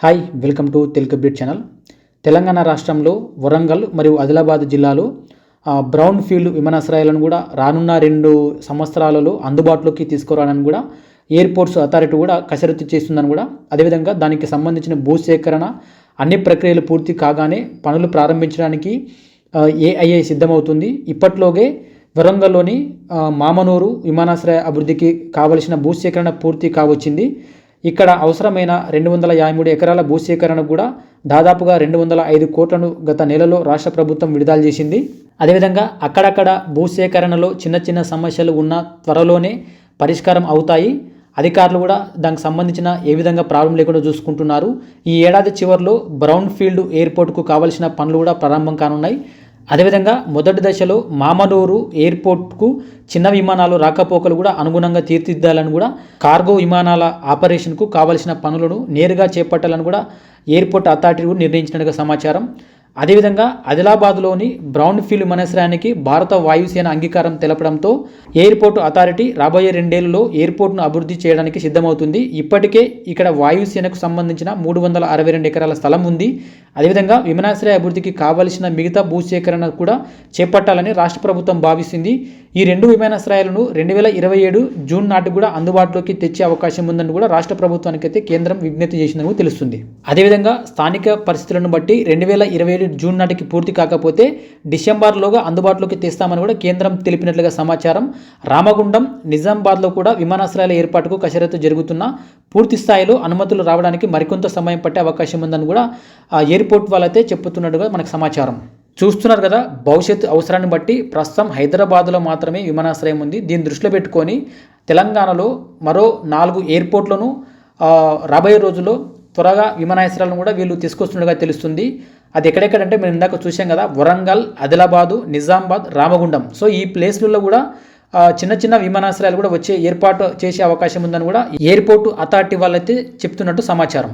Hi welcome to Telugu update channel Telangana రాష్ట్రంలో వరంగల్ మరియు ఆదిలాబాద్ జిల్లాలో బ్రౌన్ ఫీల్డ్ విమానాశ్రయాలను కూడా రానున్న రెండు సంవత్సరాలలో అందుబాటులోకి తీసుకురావాలని కూడా ఎయిర్పోర్ట్స్ అథారిటీ కూడా కసరత్తు చేస్తుందని కూడా అదేవిధంగా దానికి సంబంధించిన భూసేకరణ అన్ని ప్రక్రియలు పూర్తి కాగానే పనులు ప్రారంభించడానికి ఏఐఐ సిద్ధమవుతుంది. ఇప్పట్లోగే వరంగల్లోని మామనూరు విమానాశ్రయ అభివృద్ధికి కావలసిన భూసేకరణ పూర్తి కావచ్చింది. ఇక్కడ అవసరమైన రెండు వందల యాభై మూడు ఎకరాల భూసేకరణకు కూడా దాదాపుగా రెండు వందల ఐదు కోట్లను గత నెలలో రాష్ట్ర ప్రభుత్వం విడుదల చేసింది. అదేవిధంగా అక్కడక్కడ భూసేకరణలో చిన్న చిన్న సమస్యలు ఉన్న త్వరలోనే పరిష్కారం అవుతాయి. అధికారులు కూడా దానికి సంబంధించిన ఏ విధంగా ప్రాబ్లం లేకుండా చూసుకుంటున్నారు. ఈ ఏడాది చివరిలో బ్రౌన్ ఫీల్డ్ ఎయిర్పోర్ట్కు కావలసిన పనులు కూడా ప్రారంభం కానున్నాయి. అదేవిధంగా మొదటి దశలో మామనూరు ఎయిర్పోర్ట్కు చిన్న విమానాలు రాకపోకలు కూడా అనుగుణంగా తీర్చిదిద్దాలని కూడా కార్గో విమానాల ఆపరేషన్కు కావలసిన పనులను నేరుగా చేపట్టాలని కూడా ఎయిర్పోర్ట్ అథారిటీ కూడా నిర్ణయించినట్టుగా సమాచారం. అదేవిధంగా ఆదిలాబాద్లోని బ్రౌన్ ఫీల్డ్ విమానాశ్రయానికి భారత వాయుసేన అంగీకారం తెలపడంతో ఎయిర్పోర్ట్ అథారిటీ రాబోయే రెండేళ్ళలో ఎయిర్పోర్ట్ను అభివృద్ధి చేయడానికి సిద్ధమవుతుంది. ఇప్పటికే ఇక్కడ వాయుసేనకు సంబంధించిన మూడు వందల అరవై రెండు ఎకరాల స్థలం ఉంది. అదేవిధంగా విమానాశ్రయ అభివృద్ధికి కావలసిన మిగతా భూసేకరణ కూడా చేపట్టాలని రాష్ట్ర ప్రభుత్వం భావిస్తుంది. ఈ రెండు విమానాశ్రయాలను రెండు వేల ఇరవై ఏడు జూన్ నాటికి కూడా అందుబాటులోకి తెచ్చే అవకాశం ఉందని కూడా రాష్ట్ర ప్రభుత్వానికి అయితే కేంద్రం విజ్ఞప్తి చేసిందని తెలుస్తుంది. అదేవిధంగా స్థానిక పరిస్థితులను బట్టి రెండు వేల ఇరవై ఏడు జూన్ నాటికి పూర్తి కాకపోతే డిసెంబర్లోగా అందుబాటులోకి తెస్తామని కూడా కేంద్రం తెలిపినట్లుగా సమాచారం. రామగుండం నిజామాబాద్లో కూడా విమానాశ్రయాల ఏర్పాటుకు కసరత్తు జరుగుతున్న పూర్తి స్థాయిలో అనుమతులు రావడానికి మరికొంత సమయం పట్టే అవకాశం ఉందని కూడా ఎయిర్పోర్ట్ వాళ్ళైతే చెప్తున్నట్టుగా మనకు సమాచారం. చూస్తున్నారు కదా భవిష్యత్తు అవసరాన్ని బట్టి ప్రస్తుతం హైదరాబాద్లో మాత్రమే విమానాశ్రయం ఉంది. దీన్ని దృష్టిలో పెట్టుకొని తెలంగాణలో మరో నాలుగు ఎయిర్పోర్ట్లను రాబోయే రోజుల్లో త్వరగా విమానాశ్రయాలను కూడా వీళ్ళు తీసుకొస్తున్నట్టుగా తెలుస్తుంది. అది ఎక్కడెక్కడంటే మేము ఇందాక చూసాం కదా వరంగల్ ఆదిలాబాదు నిజామాబాద్ రామగుండం. సో ఈ ప్లేస్లలో కూడా చిన్న చిన్న విమానాశ్రయాలు కూడా వచ్చే ఏర్పాటు చేసే అవకాశం ఉందని కూడా ఎయిర్పోర్ట్ అథారిటీ వాళ్ళైతే చెప్తున్నట్టు సమాచారం.